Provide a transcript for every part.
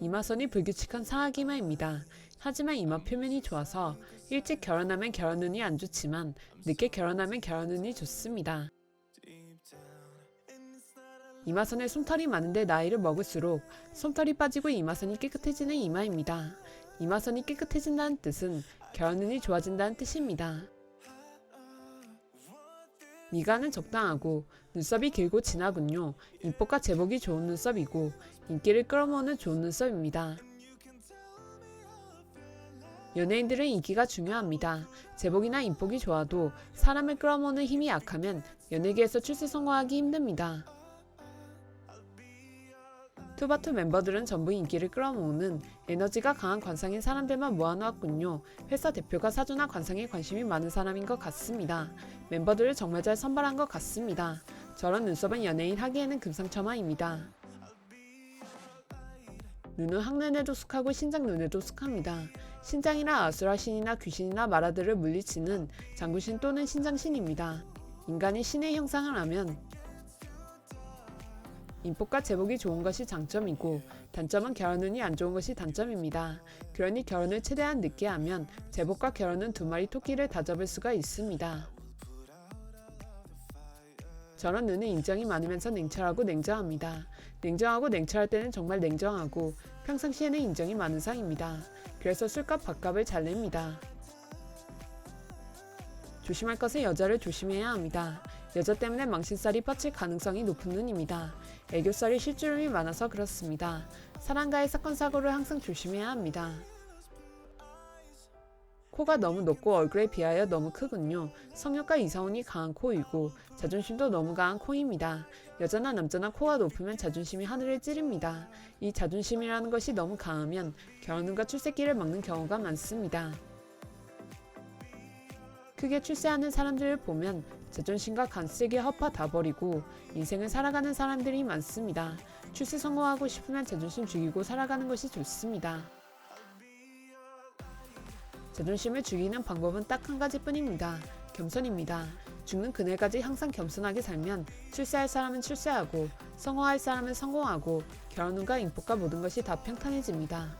이마선이 불규칙한 상하기마입니다. 하지만 이마 표면이 좋아서 일찍 결혼하면 결혼운이 안 좋지만 늦게 결혼하면 결혼운이 좋습니다. 이마선에 솜털이 많은데 나이를 먹을수록 솜털이 빠지고 이마선이 깨끗해지는 이마입니다. 이마선이 깨끗해진다는 뜻은 결혼운이 좋아진다는 뜻입니다. 미간은 적당하고 눈썹이 길고 진하군요. 인복과 제복이 좋은 눈썹이고 인기를 끌어모으는 좋은 눈썹입니다. 연예인들은 인기가 중요합니다. 제복이나 인복이 좋아도 사람을 끌어모으는 힘이 약하면 연예계에서 출세 성공하기 힘듭니다. 투바투 멤버들은 전부 인기를 끌어모으는 에너지가 강한 관상인 사람들만 모아놓았군요. 회사 대표가 사주나 관상에 관심이 많은 사람인 것 같습니다. 멤버들을 정말 잘 선발한 것 같습니다. 저런 눈썹은 연예인 하기에는 금상첨화입니다. 눈은 학눈에도 속하고 신장 눈에도 속합니다. 신장이나 아수라 신이나 귀신이나 마라들을 물리치는 장구신 또는 신장신입니다. 인간이 신의 형상을 하면 인복과 제복이 좋은 것이 장점이고 단점은 결혼운이 안 좋은 것이 단점입니다. 그러니 결혼을 최대한 늦게 하면 제복과 결혼은 두 마리 토끼를 다 잡을 수가 있습니다. 저런 눈은 인정이 많으면서 냉철하고 냉정합니다. 냉정하고 냉철할 때는 정말 냉정하고 평상시에는 인정이 많은 상입니다. 그래서 술값 밥값을 잘 냅니다. 조심할 것은 여자를 조심해야 합니다. 여자 때문에 망신살이 뻗칠 가능성이 높은 눈입니다. 애교살이 실주름이 많아서 그렇습니다. 사랑과의 사건 사고를 항상 조심해야 합니다. 코가 너무 높고 얼굴에 비하여 너무 크군요. 성욕과 이성운이 강한 코이고 자존심도 너무 강한 코입니다. 여자나 남자나 코가 높으면 자존심이 하늘을 찌릅니다. 이 자존심이라는 것이 너무 강하면 결혼과 출세기를 막는 경우가 많습니다. 크게 출세하는 사람들을 보면 자존심과 간쓰게 허파 다 버리고 인생을 살아가는 사람들이 많습니다. 출세 성공하고 싶으면 자존심 죽이고 살아가는 것이 좋습니다. 자존심을 죽이는 방법은 딱 한 가지뿐입니다. 겸손입니다. 죽는 그날까지 항상 겸손하게 살면 출세할 사람은 출세하고 성공할 사람은 성공하고 결혼과 인복과 모든 것이 다 평탄해집니다.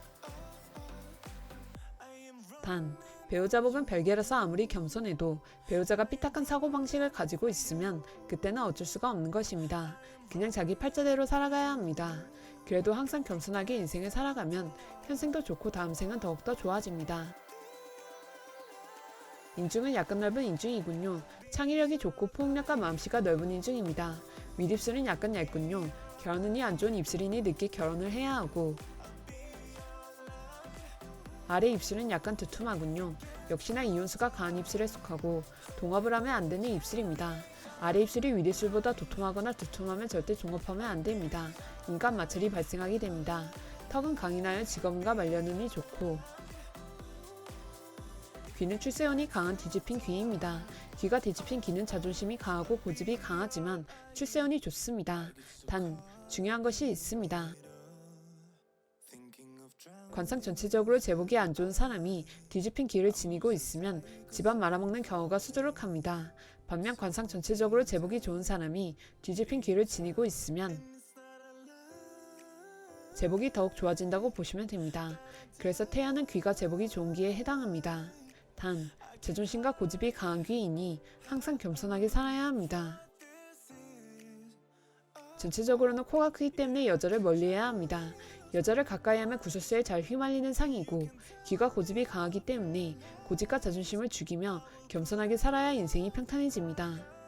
단, 배우자복은 별개라서 아무리 겸손해도 배우자가 삐딱한 사고방식을 가지고 있으면 그때는 어쩔 수가 없는 것입니다. 그냥 자기 팔자대로 살아가야 합니다. 그래도 항상 겸손하게 인생을 살아가면 현생도 좋고 다음 생은 더욱더 좋아집니다. 인중은 약간 넓은 인중이군요. 창의력이 좋고 포용력과 마음씨가 넓은 인중입니다. 윗입술은 약간 얇군요. 결혼운이 안 좋은 입술이니 늦게 결혼을 해야 하고 아래 입술은 약간 두툼하군요. 역시나 이온수가 강한 입술에 속하고 동업을 하면 안 되는 입술입니다. 아래 입술이 윗 입술보다 도톰하거나 두툼하면 절대 종업하면 안 됩니다. 인간 마찰이 발생하게 됩니다. 턱은 강인하여 직업과 말려눈이 좋고 귀는 출세운이 강한 뒤집힌 귀입니다. 귀가 뒤집힌 귀는 자존심이 강하고 고집이 강하지만 출세운이 좋습니다. 단 중요한 것이 있습니다. 관상 전체적으로 제복이 안 좋은 사람이 뒤집힌 귀를 지니고 있으면 집안 말아먹는 경우가 수두룩합니다. 반면 관상 전체적으로 제복이 좋은 사람이 뒤집힌 귀를 지니고 있으면 제복이 더욱 좋아진다고 보시면 됩니다. 그래서 태아는 귀가 제복이 좋은 귀에 해당합니다. 단, 자존심과 고집이 강한 귀이니 항상 겸손하게 살아야 합니다. 전체적으로는 코가 크기 때문에 여자를 멀리해야 합니다. 여자를 가까이 하면 구설수에 잘 휘말리는 상이고 귀가 고집이 강하기 때문에 고집과 자존심을 죽이며 겸손하게 살아야 인생이 평탄해집니다.